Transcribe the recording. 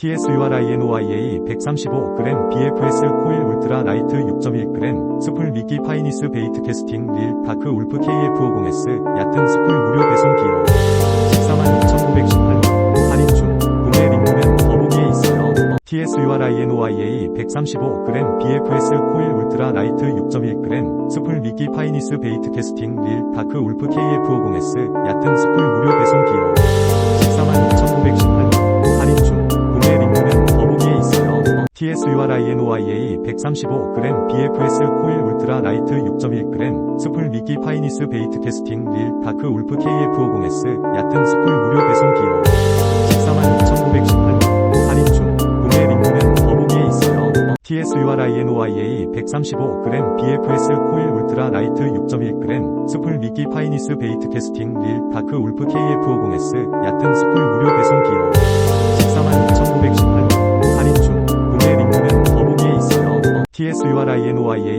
TSURINOIA 135g BFS 코일 울트라 라이트 6.1g 스풀 미끼 파이니스 베이트 캐스팅 릴 다크 울프 KF50S 얕은 스풀 무료 배송 기호 142,918원 할인 중 구매 링크는 더보기에 있어요. TSURINOIA 135g BFS 코일 울트라 라이트 6.1g 스풀 미끼 파이니스 베이트 캐스팅 릴 다크 울프 KF50S 얕은 스풀 무료 배송 기호 TSURINOIA 135g BFS 코일 울트라 라이트 6.1g 스풀 미끼 파이니스 베이트 캐스팅 릴 다크 울프 KF50S 얕은 스풀 무료 배송 기호 142,918원 할인 중 구매 링크는 더보기에 있어요. TSURINOIA 135g BFS 코일 울트라 라이트 6.1g 스풀 미끼 파이니스 베이트 캐스팅 릴 다크 울프 KF50S 얕은 스풀 무료 배송 기호 TSURINYAE